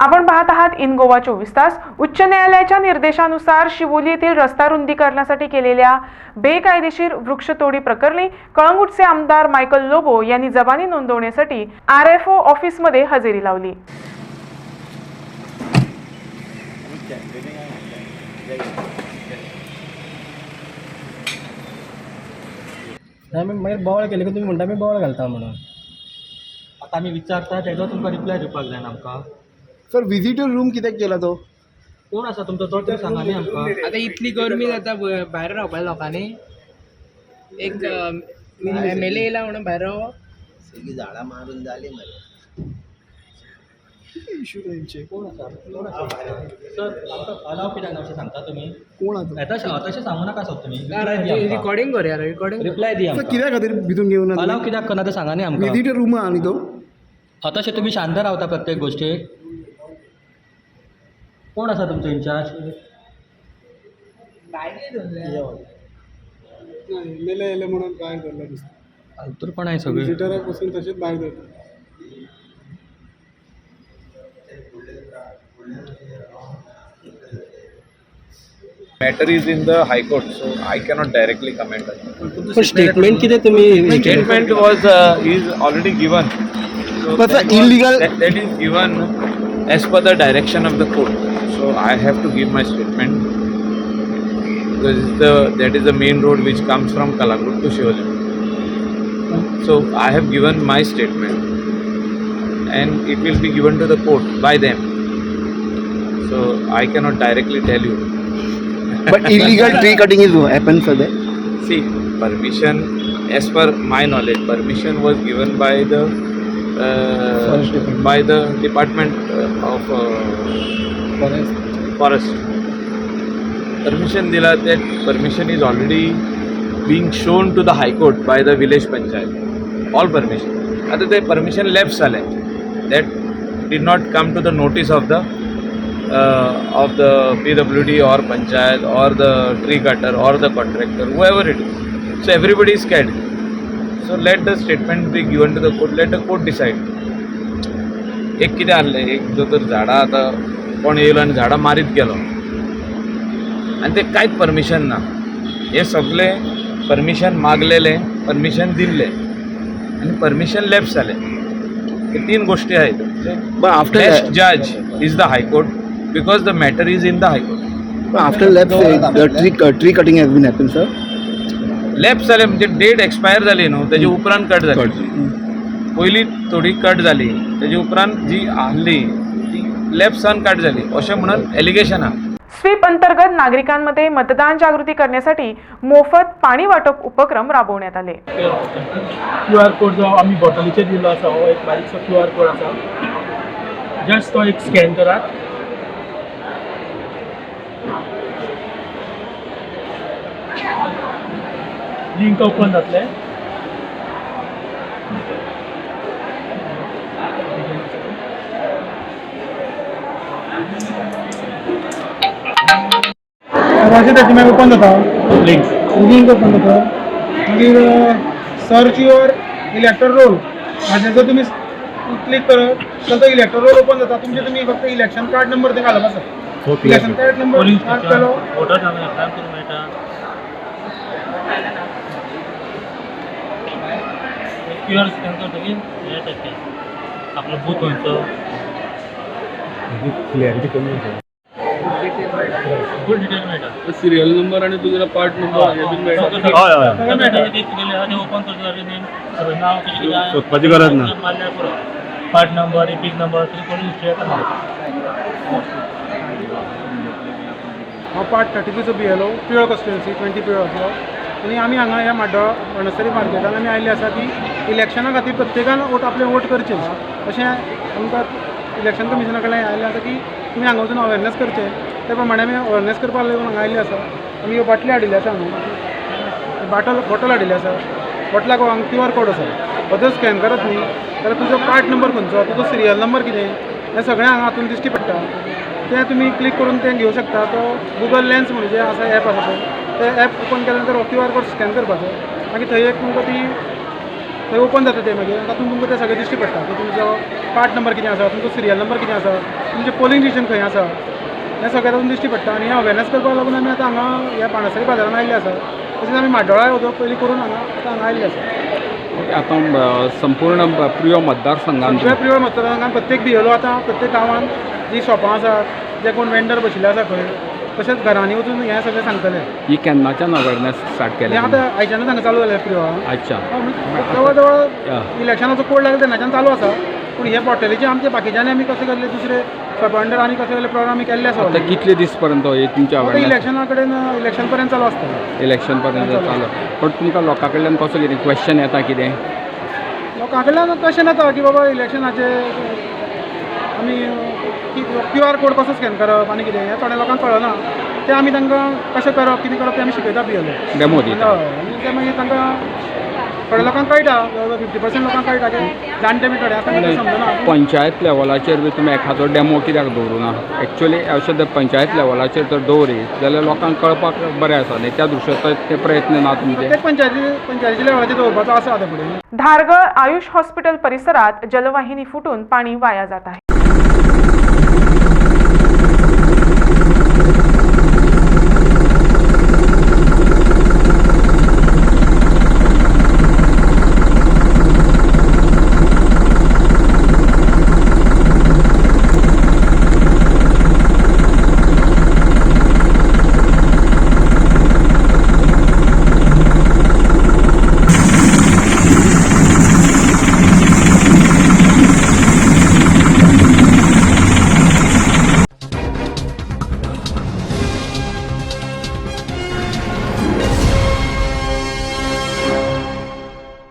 आपण पाहत आहात इन गोवा चोवीस तास. उच्च न्यायालयाच्या निर्देशानुसार शिवोली येथील रस्ता रुंदीकरणासाठी केलेल्या बेकायदेशीर वृक्षतोडी प्रकरणी कळंगूटचे आमदार मायकल लोबो यांनी जबानी नोंदवण्यासाठी आर एफ ओ ऑफिसमध्ये हजेरी लावली. नाही मी मागीर बोवाळ केले की तुम्ही म्हणटा मी बोवाळ घालता म्हणून. आतां आमी विचारता तेजो तुमकां रिप्लाय दिवपाक जाय न्हू आमकां सर विजिटर रूम कित्याक केला तो? कोण आसा तुमचो? तो तरी सांगा न्ही आमकां आतां इतली गरमी जाता भायर रावपा लोकांनी. एक एम एल ए येयला म्हणून भायर राव इश्यू तेंचे कोण आसा कोण आसा सर आमकां अलाव कित्याक ना अशें सांगता तुमी कोण तशें सांगू नाका सर तुमी रिकॉर्डिंग करूया रिकॉर्डिंग रिप्लाय दी सर आमकां कित्या खातीर भितून घेवन अलाव कित्याक करना तें सांगा न्ही आमकां विजिटर रूम आहा न्ही तो? तशें तुमी शांत रावता प्रत्येक गोश्टीक कोण आसा तुमचो इन्चार्ज मेले येले म्हणून भायर धरला दिसता फालतूरपण आहे सगळें विजिटराक पसून तशेंच भायर धरता matter is in the High Court, so I cannot directly comment on that. Statement कितें तुमी Statement was uh, is already given. So But that the was- illegal- that, that is given as per the direction of the court. so I have to give my statement because the, that is the main road which comes from Kalagut to Shivalim. So I have given my statement and it will be given to the court by them. So I cannot directly tell you. But illegal tree cutting is happens sir. See, permission, as per my knowledge, permission was given by the uh, by the Department uh, of uh, forest? Forest. Permission दिला ते permission is already being shown to the high court by the village panchayat all permission आता ते permission left झालंय. That did not come to the notice of the of the P W D or panchayat or the tree cutter or the contractor whoever it is so everybody is cad so let the statement be given to the court let the court decide एक किती आणलं एक जो तर झाडा आता कोण येयलो आनी झाडां मारीत गेलो. आनी ते कांयच परमिशन ना. हे सगळें परमिशन मागलेलें परमिशन दिल्लें आनी परमिशन लॅप्स जालें हे तीन गोश्टी आहेत. That- जज is the high court because the matter is in the high court after lapse tree tree cutting has been happen sir lapse जाले म्हणजे डेट एक्सपायर जाली न्हू तेजे उपरांत कट जाली पयलीं थोडी कट जाली तेजे उपरांत जी आहली ती लॅप्सान कट जाली अशें म्हणून एलिगेशन आहा स्वीप अंतर्गत नागरिकांमध्ये मतदान जागृती करण्यासाठी मोफत पाणी वाटप उपक्रम राबवण्यात आले. क्यू आर कोड जो आमी बॉटलीचेर दिल्लो आसा हो एक बारीकसो क्यू आर कोड आसा जस्ट तो एक स्कॅन करात लिंक ओपन जातलें अशें ताचे मागीर ओपन जाता लिंक. लिंक ओपन जाता मागीर सर्च युअर इलेक्टर रोल हाजेर जर तुमी क्लिक करत तर तो इलेक्टर रोल ओपन जाता तुमचे तुमी फक्त इलेक्शन कार्ड नंबर ते घालप आसा इलेक्शन कार्ड नंबर कार्ड केलो वोटर काम करूंक मेळटा क्यू आर स्कॅन करतकीर तें. आपलो बूथ खंयचो फूल डिटेल मेळटा सिरियल नंबर आणि तुझा पार्ट नंबर हे बीन मेळटा सगळें मेळटा ते तुगेलें आहा तें ओपन करता जाल्यार नेम. सगळें नांव कितें कितें आहा. सोदपाची गरज ना. मारल्यार पुरो पार्ट नंबर एपीक नंबर तरी कोणी हिस्ट्री येता हांव पार्ट थर्टी टूचो बी येलो पिळो कॉन्स्टिट्युन्सी ट्वेंटी पिळो आसलो आनी आमी हांगा ह्या माड्डो अणसरी मार्केटान आमी आयिल्ले आसा की इलेक्शना खातीर प्रत्येकान वोट आपलें वोट करचें. अशें आमकां इलेक्शन कमिशना कडल्यान आयिल्लें आसा की तुमी हांगा वचून अवेरनेस करचें. त्या प्रमाणे आमी अवेरनेस करपाक लागून हांगा आयिल्ले आसा आमी ह्यो बाटली हाडिल्ले आसा हांगा बाटल बॉटल हाडिल्ली आसा बॉटलाक हांगा क्यू आर कोड आसा हो जर स्कॅन करत न्ही. जाल्यार तुजो पार्ट नंबर खंयचो तुजो सिरियल नंबर कितें हें सगळें हांगा हातून दिश्टी पडटा तें तुमी क्लिक करून तें घेवं शकता. तो गुगल लेन्स म्हणून जें आसा एप आसा पळय तें एप ओपन केल्या नंतर हो क्यू आर कोड स्कॅन करपाचो मागीर थंय एक तुमकां ती थंय ओपन जाता ते मागीर तातूंत तुमकां तें सगळें दिश्टी पडटा की तुमचो पार्ट नंबर कितें आसा तुमचो सिरियल नंबर कितें आसा तुमचें पोलिंग स्टेशन खंय आसा हें सगळें तातूंत दिश्टी पडटा आनी हें अवेरनस करपाक लागून आमी आतां हांगा ह्या बाणस्तारी बाजारान आयिल्ले आसा तशेंच आमी म्हाड्डोळा येवजो पयलीं करून हांगा आतां हांगा आयिल्ले आसा आतां संपूर्ण प्रियो मतदारसंघांत सगळ्या प्रिय मतदारांकान प्रत्येक बियलो आतां प्रत्येक गांवांत जी शॉपां आसात जे कोण वेंडर बशिल्ले आसा खंय तशेंच घरांनी वचून हें सगळें सांगतले ही केन्नाच्यान अवेरनेस स्टार्ट हें केलें आतां आयच्यानूच हांगा चालू जालें प्रियो अच्छा. जवळ. जवळ इलेक्शनाचो कोड लागला तेन्नाच्यान चालू आसा पूण हे पोर्टलीचे आमचे बाकीच्यांनी आमी कशें केल्ले दुसरे सबंडर आनी कशें केले प्रोग्राम केल्ले आसा आतां कितले दीस पर्यंत ही तुमची आतां अवेरनेस इलेक्शना कडेन इलेक्शन पर्यंत चालू आसतलें इलेक्शन पर्यंत चालू. पण तुमकां लोकां कडल्यान कसो कितें क्वेश्चन येता कितें? लोकां कडल्यान कशें नाता की बाबा इलेक्शनाचे आमी क्यू आर कोड कसो स्कॅन करप आनी कितें? हें थोड्या लोकांक कळना तें आमी तांकां कशें करप कितें करप तें आमी शिकयता पियले डेमो दिता आनी तें मागीर तांकां थोड्या लोकांक कळटा फिफ्टी पर्संट लोकांक कळटा की जाणटे बी थोडे समजना पंचायत लेवलाचेर बी तुमी एखादो डेमो कित्याक दवरुना एक्चुअली अशें जर पंचायत लेवलाचेर जर दवरीत जाल्यार लोकांक कळपाक बरें आसा न्ही. त्या दृश्यान ते प्रयत्न ना तुमचे. प्रत्येक पंचायती पंचायतीच्या लेवलाचेर दवरपाचो आसा आतां फुडें धारगळ आयुष हॉस्पिटल परिसरात जलवाहिनी फुटून पाणी वाया जात आहे.